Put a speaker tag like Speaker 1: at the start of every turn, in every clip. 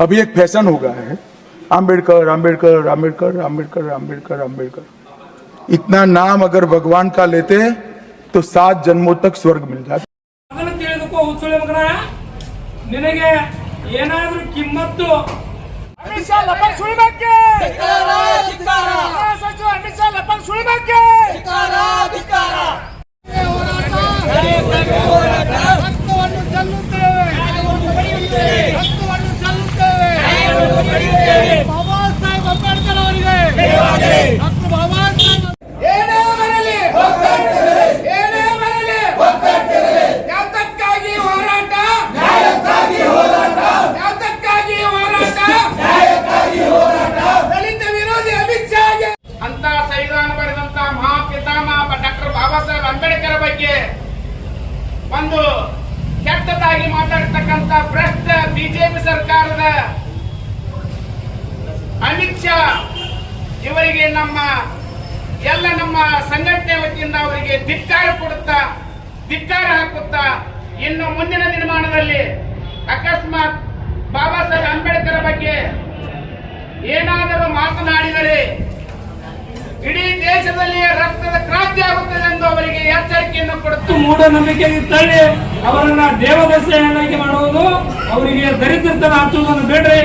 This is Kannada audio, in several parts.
Speaker 1: अभी एक फैशन हो गया है आम्बेडकर आम्बेडकर आम्बेडकर आम्बेडकर आम्बेडकर आम्बेडकर इतना नाम अगर भगवान का लेते तो सात जन्मों तक स्वर्ग मिल जाता
Speaker 2: ಅದನ್ನು ತಿಳಿದುಕೋ ಹುಚ್ಚುಳಿ ಮಗನ ನಿನಗೆ ಏನಾದ್ರೂ ಕಿಮ್ಮತ್ತು ಅಮಿತ್ ಶಾ ಲಪನ್ ಸುಳಿಬೇಕೆ ಬಾಬಾ ಸಾಹೇಬ್ ಅಂಬೇಡ್ಕರ್ ಅವರಿಗೆ ಡಾಕ್ಟರ್ ಬಾಬಾ ಸಾಹೇಬ್ ಬರಲಿ ಏನೇ ಯಾತಕ್ಕಾಗಿ ಹೋರಾಟ ನ್ಯಾಯಕ್ಕಾಗಿ ಹೋರಾಟ ಯಾತಕ್ಕಾಗಿ ಹೋರಾಟ ನ್ಯಾಯಕ್ಕಾಗಿ ಹೋರಾಟ ದಲಿತ ವಿರೋಧಿ ಅಂತ ಸಂವಿಧಾನ ಬರೆದಂತ ಮಹಾಪಿತಾಮಹ ಡಾಕ್ಟರ್ ಬಾಬಾ ಸಾಹೇಬ್ ಅಂಬೇಡ್ಕರ್ ಬಗ್ಗೆ ಒಂದು ಕೆಟ್ಟದಾಗಿ ಮಾತಾಡ್ತಕ್ಕಂತ ಭ್ರಷ್ಟ ಬಿಜೆಪಿ ಸರ್ಕಾರದ ಅಮಿತ್ ಶಾ ಇವರಿಗೆ ನಮ್ಮ, ಎಲ್ಲ ನಮ್ಮ ಸಂಘಟನೆ ವತಿಯಿಂದ ಅವರಿಗೆ ಧಿಕ್ಕಾರ ಕೊಡುತ್ತಾ, ಧಿಕ್ಕಾರ ಹಾಕುತ್ತಾ, ಇನ್ನು ಮುಂದಿನ ನಿರ್ಮಾಣದಲ್ಲಿ ಅಕಸ್ಮಾತ್ ಬಾಬಾ ಸಾಹೇಬ್ ಅಂಬೇಡ್ಕರ್ ಬಗ್ಗೆ ಏನಾದರೂ ಮಾತನಾಡಿದರೆ ಇಡೀ ದೇಶದಲ್ಲಿ ರಕ್ತದ ಕ್ರಾಂತಿ ಆಗುತ್ತದೆ ಎಂದು ಅವರಿಗೆ ಎಚ್ಚರಿಕೆಯನ್ನು ಕೊಡುತ್ತು. ಮೂಢನಂಬಿಕೆ ತಳ್ಳಿ ಅವರನ್ನ ದೇವದರ್ಶನಾಗಿ ಮಾಡುವುದು? ಅವರಿಗೆ ದರಿದ್ರತನ ಹಚ್ಚುವುದನ್ನು ಬೇಡ್ರಿ.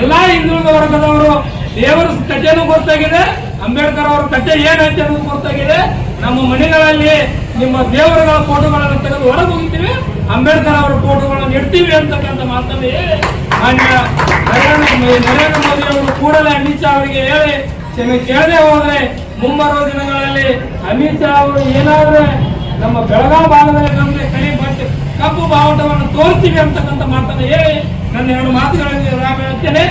Speaker 2: ಎಲ್ಲಾ ಹಿಂದುಳಿದ ವರ್ಗದವರು ದೇವರ ಕಥೆನೂ ಗೊತ್ತಾಗಿದೆ ಅಂಬೇಡ್ಕರ್ ಅವರ ಕಥೆ ಏನೈತೆ ಅನ್ನೋದು ಗೊತ್ತಾಗಿದೆ ನಮ್ಮ ಮನೆಗಳಲ್ಲಿ ನಿಮ್ಮ ದೇವರುಗಳ ಫೋಟೋಗಳನ್ನು ತೆಗೆದು ಹೊರಗೆ ಹೋಗ್ತೀವಿ, ಅಂಬೇಡ್ಕರ್ ಅವರ ಫೋಟೋಗಳನ್ನು ಇಡ್ತೀವಿ ಅಂತಕ್ಕಂಥ ಮಾತನ್ನು ಹೇಳಿ ಮಾನ್ಯ ನರೇಂದ್ರ ಮೋದಿ ಅವರು ಕೂಡಲೇ ಅಮಿತ್ ಶಾ ಅವರಿಗೆ ಹೇಳಿ, ಕ್ಷಮೆ ಕೇಳದೆ ಹೋದ್ರೆ ಮುಂಬರುವ ದಿನಗಳಲ್ಲಿ ಅಮಿತ್ ಶಾ ಅವರು ಏನಾದ್ರೆ ನಮ್ಮ ಬೆಳಗಾವಿ ಭಾಗದಲ್ಲಿ ನಮಗೆ ಕೈ ಬಂದು ಕಪ್ಪು ಬಾವುಟವನ್ನು ತೋರಿಸ್ತೀವಿ ಅಂತಕ್ಕಂಥ ಮಾತನ್ನು ಹೇಳಿ ನನ್ನ ಎರಡು ವಿರಾಮ ಹೇಳ್ತೇನೆ.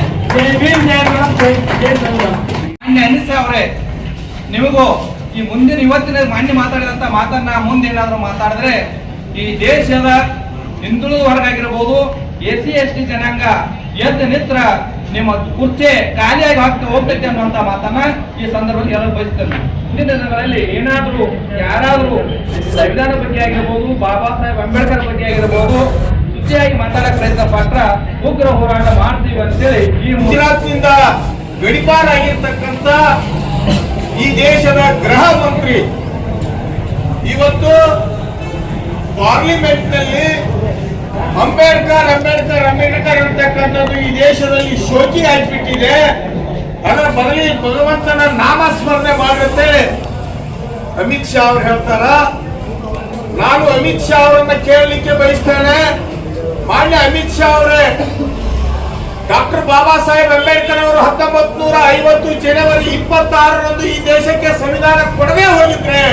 Speaker 3: ಮಾನ್ಯ ಅನಿಸ್ ಅವರೇ. ನಿಮಗೂ ಈ ಮುಂದಿನ ಇವತ್ತಿನ ಮಾನ್ಯ ಮಾತಾಡಿದಂತ ಮಾತನ್ನ ಮುಂದೆ ಏನಾದ್ರು ಮಾತಾಡಿದ್ರೆ ಈ ದೇಶದ ಹಿಂದುಳಿದ ವರ್ಗ ಆಗಿರ್ಬೋದು ಎಸ್ ಸಿ ಜನಾಂಗ ಎದ್ದು ನಿತ್ರ ನಿಮ್ಮ ಕುರ್ಚೆ ಖಾಲಿಯಾಗಿ ಹಾಕ್ತಾ ಹೋಗ್ತೈತೆ ಅನ್ನುವಂತ ಮಾತನ್ನ ಈ ಸಂದರ್ಭದಲ್ಲಿ ಹೇಳಲು ಬಯಸ್ತೇನೆ ಮುಂದಿನ ದಿನಗಳಲ್ಲಿ ಏನಾದರೂ ಯಾರಾದರೂ ಸಂವಿಧಾನ ಬಗ್ಗೆ ಆಗಿರ್ಬೋದು, ಬಾಬಾ ಸಾಹೇಬ್ ಅಂಬೇಡ್ಕರ್ ಬಗ್ಗೆ ಆಗಿರ್ಬೋದು ಶುಚಿಯಾಗಿ ಮಾತಾಡಕ್ಕೆ ಪ್ರಯತ್ನ ಪಟ್ರ ಉಗ್ರ ಹೋರಾಟ ಮಾಡ್ತೀವಿ ಅಂತೇಳಿ ಈ
Speaker 4: ಗುಜರಾತ್ನಿಂದ ಗಡಿಪಾರಾಗಿರ್ತಕ್ಕಂಥ ಈ ದೇಶದ ಗೃಹ ಮಂತ್ರಿ. ಇವತ್ತು ಪಾರ್ಲಿಮೆಂಟ್ನಲ್ಲಿ ಅಂಬೇಡ್ಕರ್ ಅಂಬೇಡ್ಕರ್ ಅಂಬೇಡ್ಕರ್ ಅಂತಕ್ಕಂಥದ್ದು ಈ ದೇಶದಲ್ಲಿ ಶೋಕಿ ಆಗಿಬಿಟ್ಟಿದೆ. ಅದರ ಬದಲಿ ಭಗವಂತನ ನಾಮಸ್ಮರಣೆ ಮಾಡುತ್ತೆ. ಅಮಿತ್ ಶಾ ಅವ್ರು ಹೇಳ್ತಾರ, ನಾನು ಅಮಿತ್ ಶಾ ಅವರನ್ನ ಕೇಳಲಿಕ್ಕೆ ಬಯಸ್ತೇನೆ. ಮಾನ್ಯ ಅಮಿತ್ ಶಾ ಅವರೇ, ಡಾಕ್ಟರ್ ಬಾಬಾ ಸಾಹೇಬ್ ಅಂಬೇಡ್ಕರ್ ಅವರು ಹತ್ತೊಂಬತ್ ನೂರ ಐವತ್ತು ಜನವರಿ ಇಪ್ಪತ್ತಾರರಂದು ಈ ದೇಶಕ್ಕೆ ಸಂವಿಧಾನ ಕೊಡದೇ ಹೋಗಿದ್ರೆ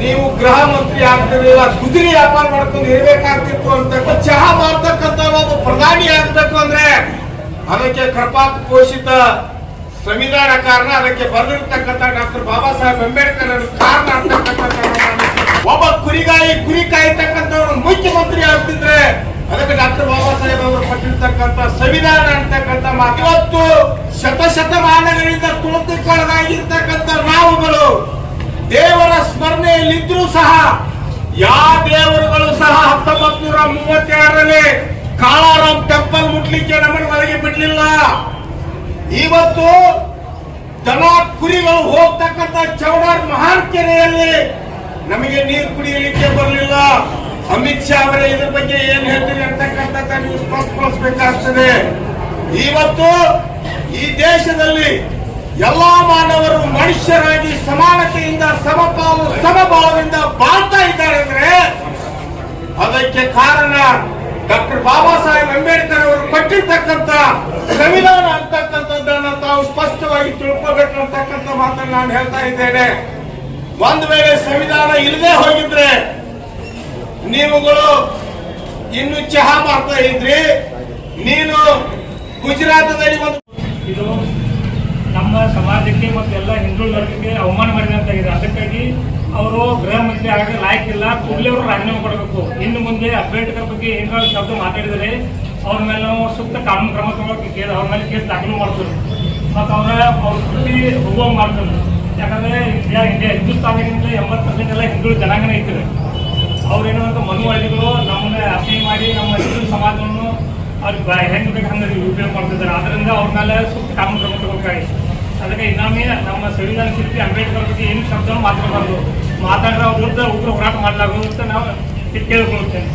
Speaker 4: ನೀವು ಗೃಹ ಮಂತ್ರಿ ಆಗ್ತಿರ್ಲಿಲ್ಲ ಕುದುರೆ ವ್ಯಾಪಾರ ಮಾಡ್ಕೊಂಡು ಇರಬೇಕಾಗ್ತಿತ್ತು ಅಂತ ಚಹಾ ಮಾಡ್ತಕ್ಕಂತ ಒಬ್ಬ ಪ್ರಧಾನಿ ಆಗ್ಬೇಕು ಅಂದ್ರೆ ಅದಕ್ಕೆ ಕೃಪಾತ್ ಪೋಷಿತ ಸಂವಿಧಾನ ಕಾರಣ ಅದಕ್ಕೆ ಬರೆದಿರ್ತಕ್ಕಂಥ ಡಾಕ್ಟರ್ ಬಾಬಾ ಸಾಹೇಬ್ ಅಂಬೇಡ್ಕರ್ ಕಾರಣ ಅಂತಕ್ಕಂಥ ಒಬ್ಬ ಕುರಿಗಾಯಿ ಕುರಿ ಕಾಯ್ತಕ್ಕಂಥವ್ರು ಮುಖ್ಯಮಂತ್ರಿ ಆಗ್ತಿದ್ರೆ ಅದಕ್ಕೆ ಡಾಕ್ಟರ್ ಬಾಬಾ ಸಾಹೇಬ್ ಅವರು ಕೊಟ್ಟಿರ್ತಕ್ಕಂಥ ಸಂವಿಧಾನ ಅಂತಕ್ಕಂಥ ಮಾತು ಇವತ್ತು ಶತಶತಮಾನಗಳಿಂದ ತುಳಿದುಕೊಳ್ಳಲಾಗಿರ್ತಕ್ಕಂಥ ನಾವುಗಳು ದೇವರ ಸ್ಮರಣೆಯಲ್ಲಿದ್ರೂ ಸಹ ಯಾವ ದೇವರುಗಳು ಸಹ ಹತ್ತೊಂಬತ್ ನೂರ ಮೂವತ್ತೆರಡರಲ್ಲಿ ಕಾಳಾರಾಮ್ ಟೆಂಪಲ್ ಮುಟ್ಲಿಕ್ಕೆ ನಮ್ಮನ್ನು ಒಳಗೆ ಬಿಡ್ಲಿಲ್ಲ. ಇವತ್ತು ದನ ಕುರಿಗಳು ಹೋಗ್ತಕ್ಕಂಥ ಚೌಡಾರ್ ಮಹಾನ್ ಕೆರೆಯಲ್ಲಿ ನಮಗೆ ನೀರು ಕುಡಿಯಲಿಕ್ಕೆ ಬರಲಿಲ್ಲ. ಅಮಿತ್ ಶಾ ಅವರೇ ಇದ್ರ ಬಗ್ಗೆ ಏನ್ ಹೇಳ್ತೀರಿ ಅಂತಕ್ಕಂಥ ನೀವು ಸ್ಪಷ್ಟಪಡಿಸಬೇಕಾಗ್ತದೆ. ಇವತ್ತು ಈ ದೇಶದಲ್ಲಿ ಎಲ್ಲಾ ಮಾನವರು ಮನುಷ್ಯರಾಗಿ ಸಮಾನತೆಯಿಂದ, ಸಮಪಾಲು, ಸಮಭಾವದಿಂದ ಬಾಳ್ತಾ ಇದ್ದಾರೆ ಅಂದ್ರೆ ಅದಕ್ಕೆ ಕಾರಣ ಡಾಕ್ಟರ್ ಬಾಬಾ ಸಾಹೇಬ್ ಅಂಬೇಡ್ಕರ್ ಅವರು ಕೊಟ್ಟಿರ್ತಕ್ಕಂಥ ಸಂವಿಧಾನ ಅಂತಕ್ಕಂಥದ್ದನ್ನ ತಾವು ಸ್ಪಷ್ಟವಾಗಿ ತಿಳ್ಕೋಬೇಕು ಅಂತಕ್ಕಂಥ ಮಾತನ್ನು ನಾನು ಹೇಳ್ತಾ ಇದ್ದೇನೆ. ಒಂದ್ ವೇಳೆ ಸಂವಿಧಾನ ಇಲ್ಲದೆ ಹೋಗಿದ್ರೆ ನೀವುಗಳು ಇನ್ನು ಚಹಾ ಮಾಡ್ತಾ ಇದ್ರಿ. ನೀನು ಗುಜರಾತದಲ್ಲಿ ಒಂದು
Speaker 2: ಇದು ನಮ್ಮ ಸಮಾಜಕ್ಕೆ ಮತ್ತು ಎಲ್ಲ ಹಿಂದೂ ವರ್ಗಕ್ಕೆ ಅವಮಾನ ಇದೆ. ಅದಕ್ಕಾಗಿ ಅವರು ಗೃಹ ಮಂತ್ರಿ ಆಗ ಲಾಯಕ್ಕಿಲ್ಲ ಕೂಡಲೇ ಅವರು ರಾಜೀನಾಮೆ ಕೊಡಬೇಕು. ಇನ್ನು ಮುಂದೆ ಅಂಬೇಡ್ಕರ್ ಬಗ್ಗೆ ಏನಾದ್ರು ಶಬ್ದ ಮಾತಾಡಿದರೆ ಅವ್ರ ಮೇಲೆ ನಾವು ಸೂಕ್ತ ಕಾನೂನು ಕ್ರಮ ತಗೊಳಕ್ಕೆ ಕೇಳಿ, ಅವ್ರ ಮೇಲೆ ಕೇಸ್ ದಾಖಲು ಮಾಡ್ತಾರೆ ಮತ್ತು ಅವರ ಅವ್ರ ಕೃತಿ ಹೋಗುವ ಮಾಡ್ತಾರೆ ಯಾಕಂದರೆ ಇಂಡಿಯಾ ಇಂಡಿಯಾ ಎಂಬತ್ತು ಪರ್ಸೆಂಟ್ ಎಲ್ಲ ಹಿಂದೂ ಜನಾಂಗನೇ ಇದ್ದಾರೆ ಅವ್ರೇನು ಮನುವಾದಿಗಳು ನಮ್ಮನ್ನ ಅಸಹ್ಯ ಮಾಡಿ ನಮ್ಮ ಹಿಂದೂ ಸಮಾಜವನ್ನು ಅವ್ರಿಗೆ ಹೆಂಗೆ ಬೇಕು ಹಂಗೆ ಉಪಯೋಗ ಮಾಡ್ತಿದ್ದಾರೆ. ಅದರಿಂದ ಅವ್ರ ಮೇಲೆ ಸೂಕ್ತ ಕಾನೂನು ಕ್ರಮ ತಗೋಬೇಕಾಗಿ ಅದಕ್ಕೆ ಇನ್ನೊಮ್ಮೆ ನಮ್ಮ ಸಂವಿಧಾನ ಶಿಲ್ಪಿ ಅಂಬೇಡ್ಕರ್ ಬಗ್ಗೆ ಏನು ಶಬ್ದವನ್ನು ಮಾತಾಡಬಾರ್ದು. ಮಾತಾಡಿದ್ರೆ ಅವ್ರ ವಿರುದ್ಧ ಉಗ್ರ ಹೋರಾಟ ಮಾಡಲಾಗುವುದು ಅಂತ ನಾವು ಕೇಳ್ಕೊಳ್ತೇನೆ